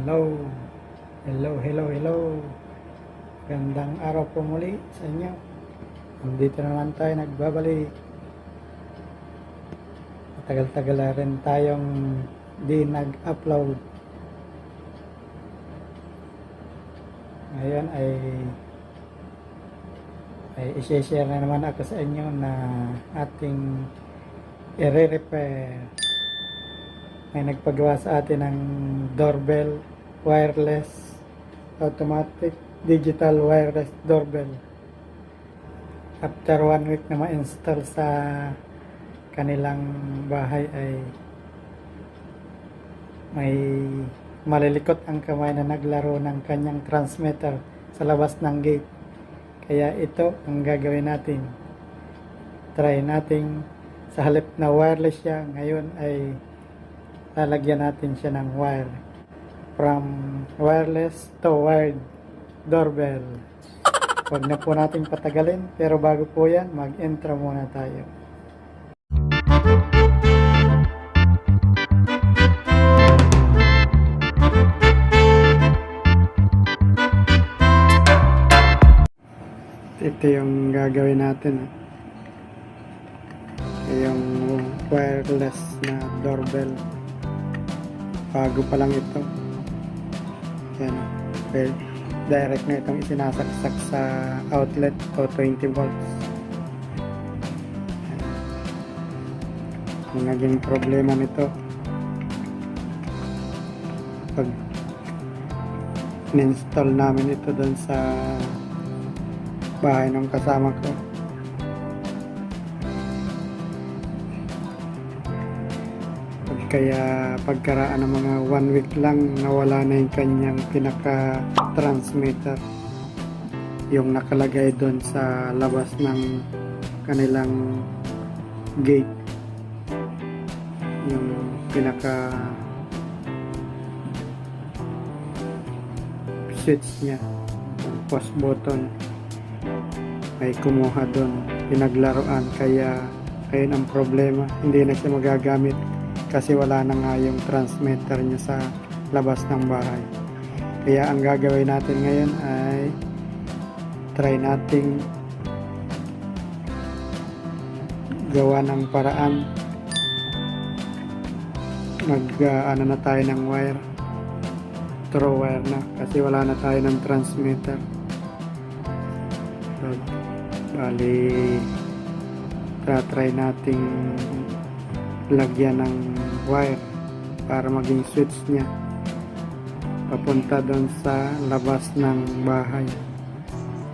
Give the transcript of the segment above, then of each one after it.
Hello. Hello, hello, hello. Gandang araw po muli sa inyo. Nandito naman tayo nagbabalik. Matagal-tagal na rin tayong di nag-upload. Ngayon ay ay isi-share na naman ako sa inyo na ating i-repair may nagpagawa sa atin ng doorbell wireless automatic digital wireless doorbell. After one week na ma-install sa kanilang bahay ay may malilikot ang kamay na naglaro ng kanyang transmitter sa labas ng gate. Kaya ito ang gagawin natin. Try nating sa halip na wireless siya ngayon ay lalagyan natin siya ng wire. From wireless to wired doorbell. Huwag na po natin patagalin pero bago po yan mag intro muna tayo. Ito yung gagawin natin ah. Yung wireless na doorbell bago pa lang ito. Yan. Well, direct na itong isinasaksak sa outlet o 20 volts. Yan. ang naging problema nito. Pag in-install namin ito doon sa bahay ng kasama ko kaya pagkaraan ng mga one week lang nawala na yung kanyang pinaka transmitter yung nakalagay doon sa labas ng kanilang gate. Yung pinaka switch niya post button ay kumuha doon. Pinaglaruan kaya ayun ang problema. Hindi na siya magagamit kasi wala na nga yung transmitter niya sa labas ng bahay. Kaya ang gagawin natin ngayon ay try nating gawa ng paraan. Mag uh, ano na tayo ng wire? Throw wire na kasi wala na tayo ng transmitter. So, bali try nating lagyan ng wire para maging switch niya papunta doon sa labas ng bahay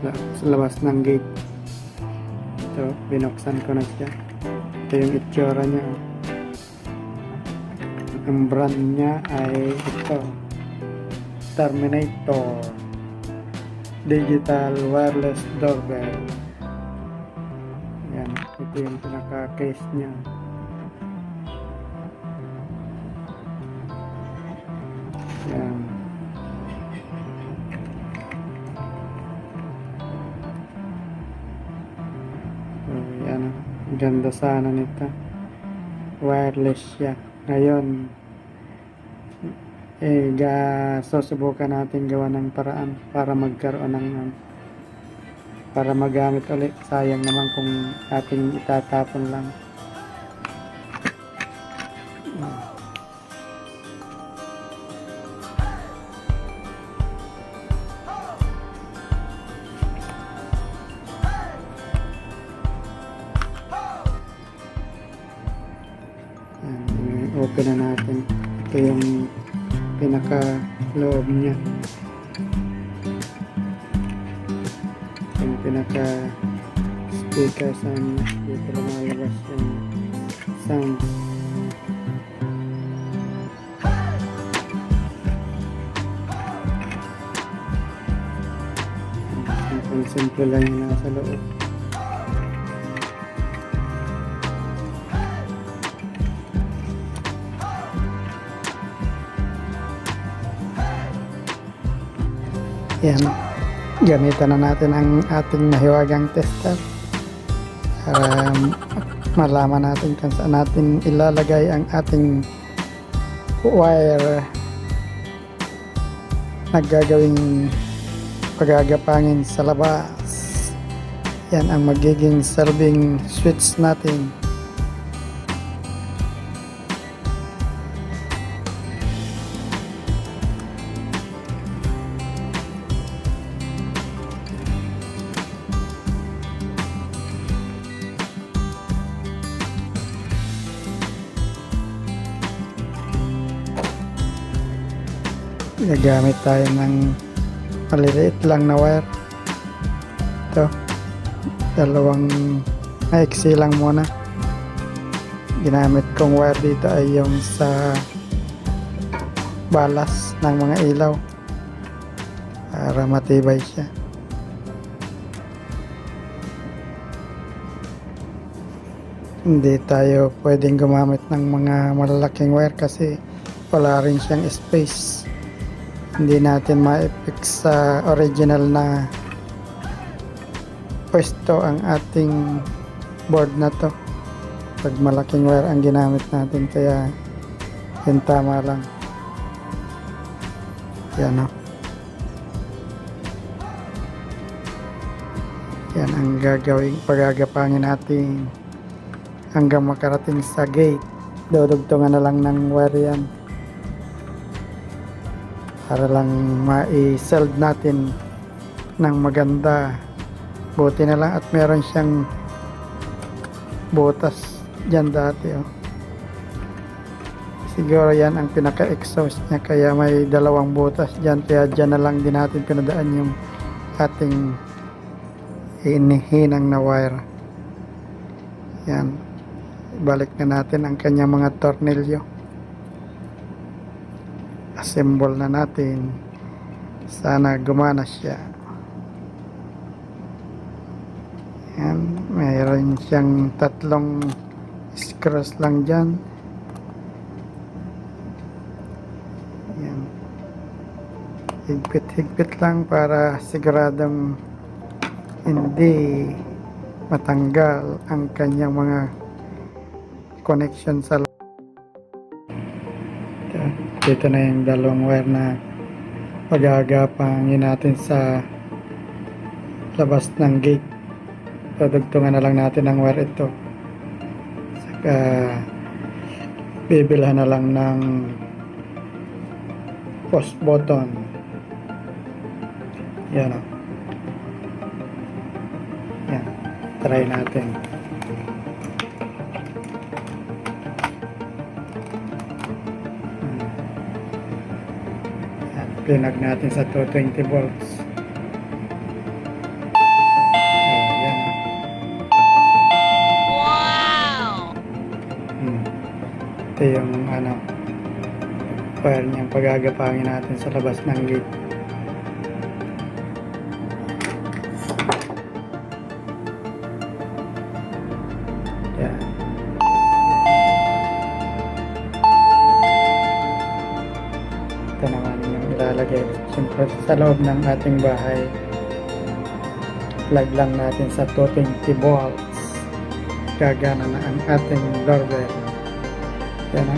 sa labas ng gate. Ito binuksan ko na siya. Ito yung itsura niya. Ang brand niya ay ito Terminator Digital Wireless Doorbell. Yan ito yung pinaka case niya Ganda sana nito. Wireless siya. Ngayon, eh, ga, susubukan natin gawa ng paraan para magkaroon ng um, para magamit ulit. Sayang naman kung ating itatapon lang. Open na natin. Ito yung pinaka loob niya. Yung pinaka speaker sa niya. Dito lumalabas yung sound. Simple lang yung nasa loob. Yan. Gamitan na natin ang ating mahiwagang tester para malaman natin kung saan natin ilalagay ang ating wire naggagawing pagagapangin sa labas. Yan ang magiging serving switch natin. Gagamit tayo ng maliliit lang na wire. Ito. Dalawang maiksi lang muna. Ginamit kong wire dito ay yung sa balas ng mga ilaw para matibay siya. Hindi tayo pwedeng gumamit ng mga malalaking wire kasi wala rin siyang space hindi natin ma-fix sa original na pwesto ang ating board na to. Pag malaking wire ang ginamit natin kaya yun tama lang. Yan o yan ang gagawing pagagapangin natin hanggang makarating sa gate. Dudugtungan na lang ng wire yan para lang ma-seld natin ng maganda. Buti na lang at meron siyang butas dyan dati oh. siguro yan ang pinaka exhaust niya kaya may dalawang butas dyan kaya dyan na lang din natin pinadaan yung ating inihinang na wire. Yan. Balik na natin ang kanyang mga tornilyo assemble na natin. Sana gumana siya. Yan mayroon siyang tatlong screws lang dyan. Yan. Higpit higpit lang para siguradong hindi matanggal ang kanyang mga connection sa dito na yung dalawang wire na pagagapangin natin sa labas ng gate. Padugtungan na lang natin ang wire ito. Saka bibilhan na lang ng post button. Yan o. Yan. Try natin Yan, Pinag natin sa 220 volts. Oh, yan. Wow! Hmm. Ito yung ano, wire niyang pagagapangin natin sa labas ng gate. Ilalagay. Siyempre sa loob ng ating bahay, plug lang natin sa 220 volts. Gagana na ang ating doorbell. Yan.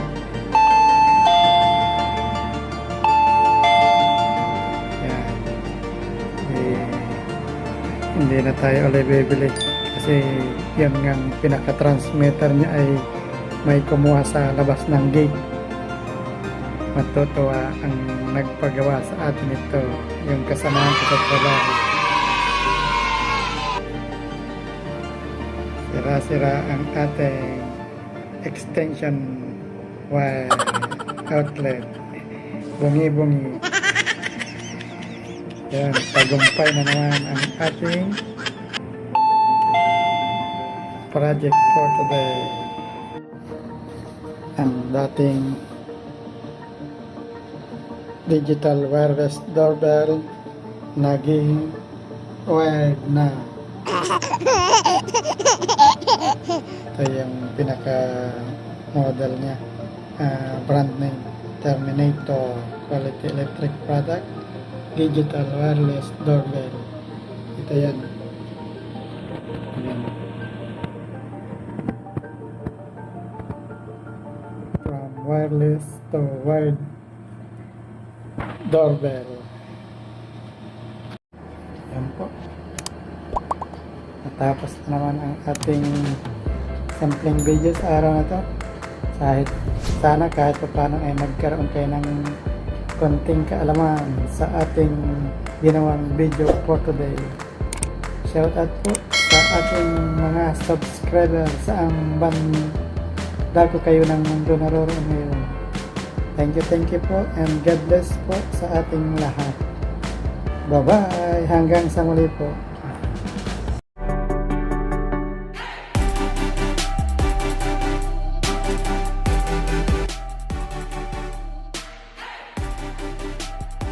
Yan. Eh, hindi na tayo ulit bibili kasi yan ang pinaka-transmitter niya ay may kumuha sa labas ng gate matutuwa ang nagpagawa sa atin ito yung kasamahan ko sa trabaho. Sira-sira ang ating extension wire outlet. Bungi-bungi. Yan tagumpay na naman ang ating project for today. Ang dating digital wireless doorbell naging wired na. Ito yung pinaka model niya. Ah, brand name Terminator Quality Electric Product Digital Wireless Doorbell. Ito yan. Ayan. from wireless to wired doorbell. Yan po. Natapos na naman ang ating sampling video sa araw na to. Kahit, sana kahit pa paano ay magkaroon kayo ng konting kaalaman sa ating ginawang video for today. Shout out po sa ating mga subscribers sa ang bandako kayo ng mundo naroroon ngayon. Thank you, thank you po and God bless po sa ating lahat. Bye-bye! Hanggang sa muli po.